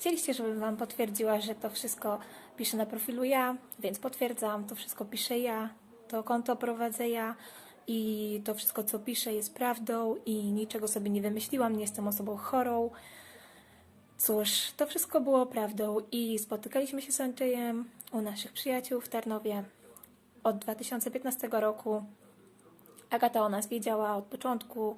Chcieliście, żebym Wam potwierdziła, że to wszystko piszę na profilu ja, więc potwierdzam, to wszystko piszę ja, to konto prowadzę ja i to wszystko, co piszę, jest prawdą i niczego sobie nie wymyśliłam, nie jestem osobą chorą. Cóż, to wszystko było prawdą i spotykaliśmy się z Andrzejem u naszych przyjaciół w Tarnowie od 2015 roku. Agata o nas wiedziała od początku.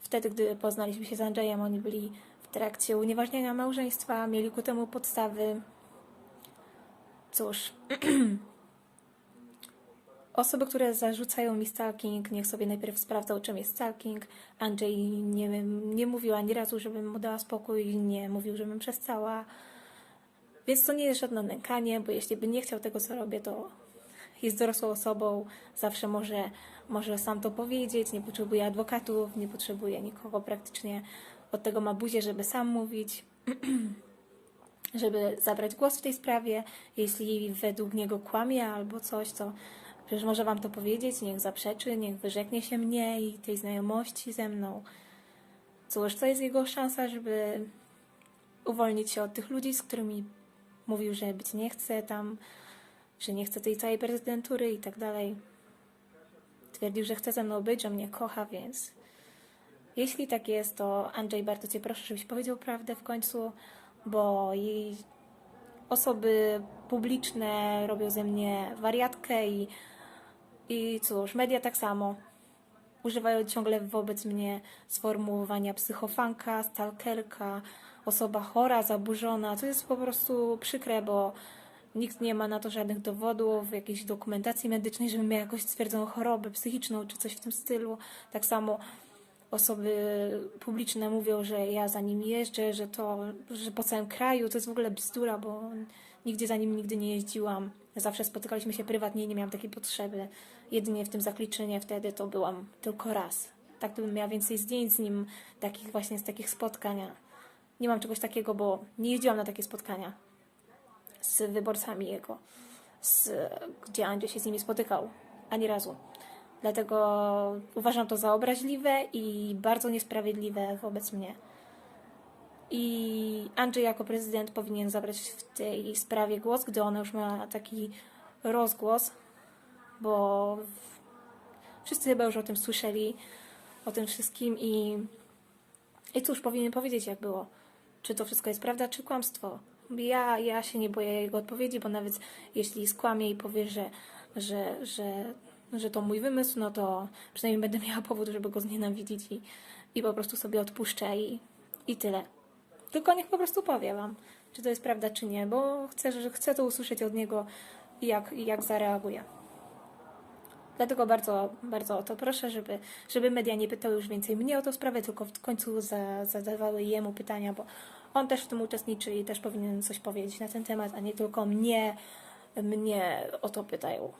Wtedy, gdy poznaliśmy się z Andrzejem, oni byli w trakcie unieważniania małżeństwa, mieli ku temu podstawy. Cóż, osoby, które zarzucają mi stalking, niech sobie najpierw sprawdzą, czym jest stalking. Andrzej nie, nie mówił ani razu, żebym mu dała spokój, nie mówił, żebym przestała. Więc to nie jest żadne nękanie, bo jeśli by nie chciał tego, co robię, to jest dorosłą osobą, zawsze może, może sam to powiedzieć, nie potrzebuje adwokatów, nie potrzebuje nikogo praktycznie. Od tego ma buzię, żeby sam mówić, żeby zabrać głos w tej sprawie. Jeśli według niego kłamie albo coś, to przecież może wam to powiedzieć, niech zaprzeczy, niech wyrzeknie się mnie i tej znajomości ze mną. Cóż, to jest jego szansa, żeby uwolnić się od tych ludzi, z którymi mówił, że być nie chce tam, że nie chce tej całej prezydentury i tak dalej. Twierdził, że chce ze mną być, że mnie kocha, więc jeśli tak jest, to Andrzej, bardzo Cię proszę, żebyś powiedział prawdę w końcu, bo jej osoby publiczne robią ze mnie wariatkę i, i cóż, media tak samo. Używają ciągle wobec mnie sformułowania psychofanka, stalkerka, osoba chora, zaburzona. To jest po prostu przykre, bo nikt nie ma na to żadnych dowodów, jakiejś dokumentacji medycznej, żebym miała jakąś stwierdzoną chorobę psychiczną czy coś w tym stylu. Tak samo osoby publiczne mówią, że ja za nim jeżdżę, że to, że po całym kraju, to jest w ogóle bzdura, bo nigdzie za nim nigdy nie jeździłam. Zawsze spotykaliśmy się prywatnie i nie miałam takiej potrzeby. Jedynie w tym zakliczynie wtedy to byłam tylko raz. Tak to bym miała więcej zdjęć z nim, takich właśnie z takich spotkań. Nie mam czegoś takiego, bo nie jeździłam na takie spotkania z wyborcami jego, z, gdzie Andrzej się z nimi spotykał, ani razu. Dlatego uważam to za obraźliwe i bardzo niesprawiedliwe wobec mnie. I Andrzej jako prezydent powinien zabrać w tej sprawie głos, gdy ona już ma taki rozgłos, bo wszyscy chyba już o tym słyszeli, o tym wszystkim i, i cóż, powinien powiedzieć jak było. Czy to wszystko jest prawda, czy kłamstwo. Ja, ja się nie boję jego odpowiedzi, bo nawet jeśli skłamie i powie, że, że, że, że to mój wymysł, no to przynajmniej będę miała powód, żeby go znienawidzić i, i po prostu sobie odpuszczę i, i tyle. Tylko niech po prostu powie wam, czy to jest prawda, czy nie, bo chcę, że chcę to usłyszeć od niego, jak, jak zareaguje. Dlatego bardzo, bardzo o to proszę, żeby, żeby media nie pytały już więcej mnie o tę sprawę, tylko w końcu za, zadawały jemu pytania, bo on też w tym uczestniczy i też powinien coś powiedzieć na ten temat, a nie tylko mnie, mnie o to pytają.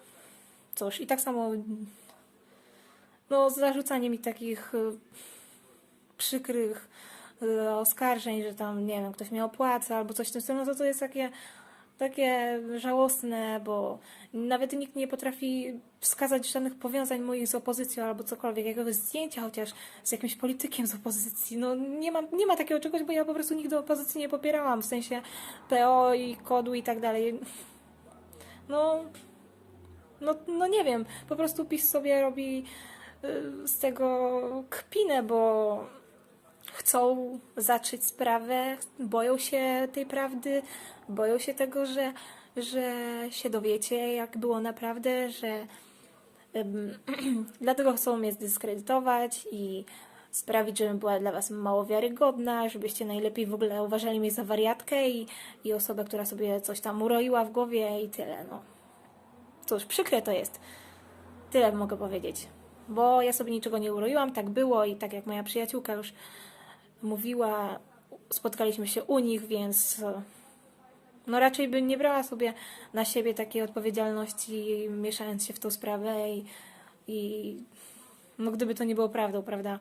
Cóż, i tak samo no, zarzucanie mi takich y, przykrych y, oskarżeń, że tam, nie wiem, ktoś mnie opłaca albo coś w tym stylu, no to to jest takie, takie żałosne, bo nawet nikt nie potrafi wskazać żadnych powiązań moich z opozycją albo cokolwiek, jakiegoś zdjęcia chociaż z jakimś politykiem z opozycji. No nie ma, nie ma takiego czegoś, bo ja po prostu nigdy opozycji nie popierałam, w sensie PO i kodu i tak dalej. No, no, no nie wiem, po prostu PiS sobie robi y, z tego kpinę, bo chcą zacząć sprawę, boją się tej prawdy, boją się tego, że, że się dowiecie, jak było naprawdę, że dlatego chcą mnie zdyskredytować i sprawić, żebym była dla Was mało wiarygodna, żebyście najlepiej w ogóle uważali mnie za wariatkę i, i osobę, która sobie coś tam uroiła w głowie i tyle, no. Cóż, przykre to jest. Tyle mogę powiedzieć. Bo ja sobie niczego nie uroiłam, tak było i tak jak moja przyjaciółka już mówiła, spotkaliśmy się u nich, więc no raczej bym nie brała sobie na siebie takiej odpowiedzialności, mieszając się w tą sprawę i, i no gdyby to nie było prawdą, prawda?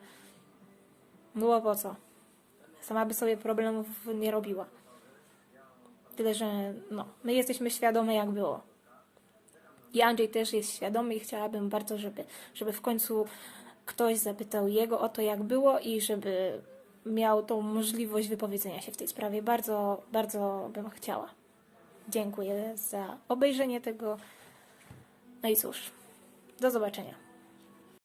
Było po co? Sama by sobie problemów nie robiła. Tyle, że no, my jesteśmy świadome jak było. I Andrzej też jest świadomy i chciałabym bardzo, żeby, żeby w końcu ktoś zapytał jego o to, jak było i żeby miał tą możliwość wypowiedzenia się w tej sprawie. Bardzo, bardzo bym chciała. Dziękuję za obejrzenie tego. No i cóż, do zobaczenia.